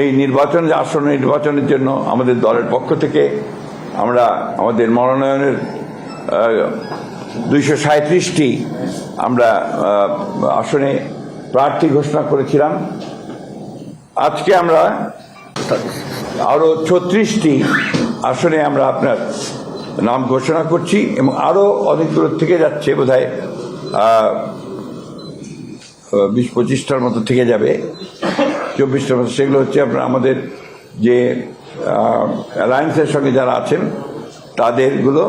এই নির্বাচন, আসন্ন নির্বাচনের জন্য আমাদের দলের পক্ষ থেকে আমরা আমাদের মনোনয়নের দুইশো সাঁত্রিশটি আমরা আসনে প্রার্থী ঘোষণা করেছিলাম। আজকে আমরা আরও ছত্রিশটি আসনে আমরা আপনার নাম ঘোষণা করছি এবং আরও অনেকগুলো থেকে যাচ্ছে বোধ হয় বিশ পঁচিশটার মতো থেকে যাবে। চব্বিশটার মতো সেগুলো হচ্ছে আপনার আমাদের যে অ্যালায়েন্সের সঙ্গে যারা আছেন, তাদেরগুলো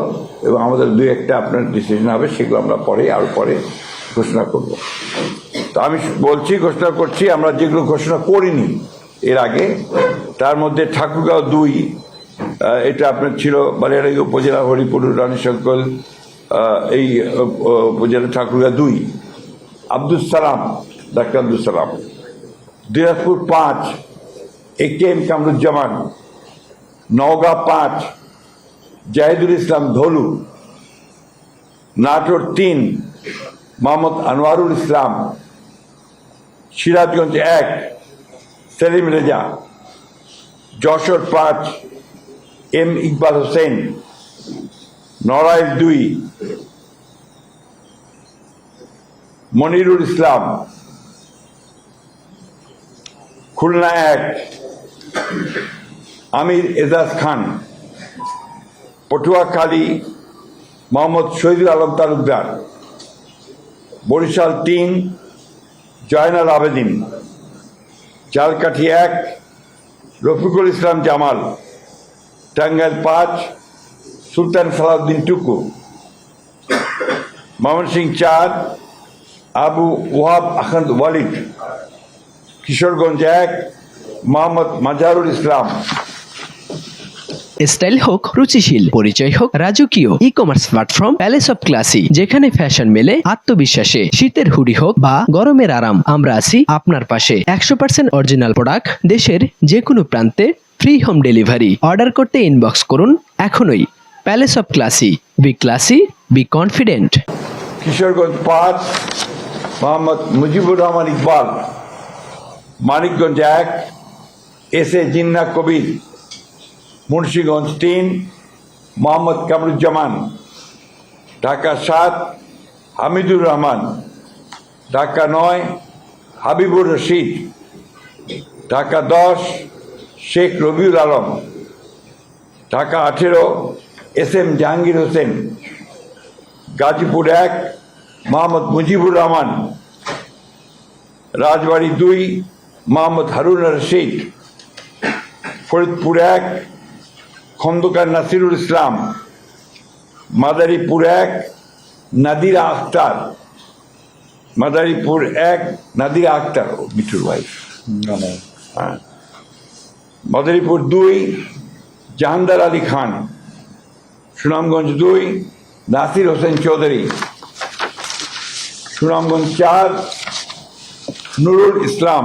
এবং আমাদের দুই একটা আপনার ডিসিশন হবে, সেগুলো আমরা পরে আর পরে ঘোষণা করব। তো আমি বলছি, ঘোষণা করছি, আমরা যেগুলো ঘোষণা করিনি এর আগে, তার মধ্যে ঠাকুরগাঁও দুই এটা আপনার ছিল বালিয়াড়ি উপজেলা, হরিপুর রানী শঙ্কল এই উপজেলা ঠাকুরগাঁও দুই। আব্দুল সালাম, ডাক্তার আব্দুল সালাম। দিনাজপুর পাঁচ, A K M Kamruzzaman, Naogaon পাঁচ, জাহিদুল ইসলাম ধলু, নাটোর তিন, মোহাম্মদ আনোয়ারুল ইসলাম, সিরাজগঞ্জ এক, সেলিম রেজা। যশোর পাঁচ, এম ইকবাল হোসেন, নড়াইল দুই, মনিরুল ইসলাম খুলনা এক, আমির এজাজ খান, পটুয়াখালী, মোহাম্মদ শহীদুল আলম তালুকদার, বরিশাল তিন, জয়নাল আবেদিন, চালকাঠি এক, রফিকুল ইসলাম জামাল, টাঙ্গাইল পাঁচ, সুলতান সালাউদ্দিন টুকু ময়মনসিং চার, আবু ওয়াহাব আহমদ ওয়ালিদ কিশোরগঞ্জ এক মোহাম্মদ মাজারুল ইসলাম। স্টাইল হোক রুচিশীল পরিচয় হোক রাজকীয় e commerce platform palace of classy যেখানে ফ্যাশন মেলে আত্মবিশ্বাসে শীতের হুডি হোক বা গরমের আরাম আমরা আছি আপনার পাশে। একশো পার্সেন্ট অরিজিনাল প্রোডাক্ট দেশের যে কোনো প্রান্তে ফ্রি হোম ডেলিভারি অর্ডার করতে ইনবক্স করুন এখনই। Palace of classy be classy be confident Kishoreganj পাঁচ মোহাম্মদ মুজিবুর রহমান ইকবাল। মানিকগঞ্জ এক, এস এ জিন্না কবির, মুন্সীগঞ্জ তিন, মোহাম্মদ কামরুজ্জামান, ঢাকা সাত, হামিদুর রহমান, ঢাকা নয়, হাবিবুর রশিদ, ঢাকা দশ, শেখ রবিউল আলম, ঢাকা আঠেরো, এস এম জাহাঙ্গীর হোসেন, গাজীপুর এক, মোহাম্মদ মুজিবুর রহমান, রাজবাড়ী দুই মোহাম্মদ হারুন রশিদ ফরিদপুর এক খন্দকার নাসিরুল ইসলাম, মাদারীপুর এক, নাদিরা আক্তার মাদারীপুর এক, নাদিরা আক্তার মিঠুর ভাই। হ্যাঁ। মাদারীপুর দুই, জাহানদার আলী খান, সুনামগঞ্জ দুই, নাসির হোসেন চৌধুরী। সুনামগঞ্জ চার, নুরুল ইসলাম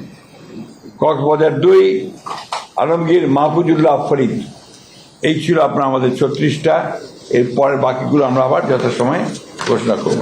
কক্সবাজার দুই, আলমগীর মাহফুজুল্লাহ ফরিদ। এই ছিল আপনার আমাদের ছত্রিশটা। এরপরের বাকিগুলো আমরা আবার যথাসময়ে ঘোষণা করব।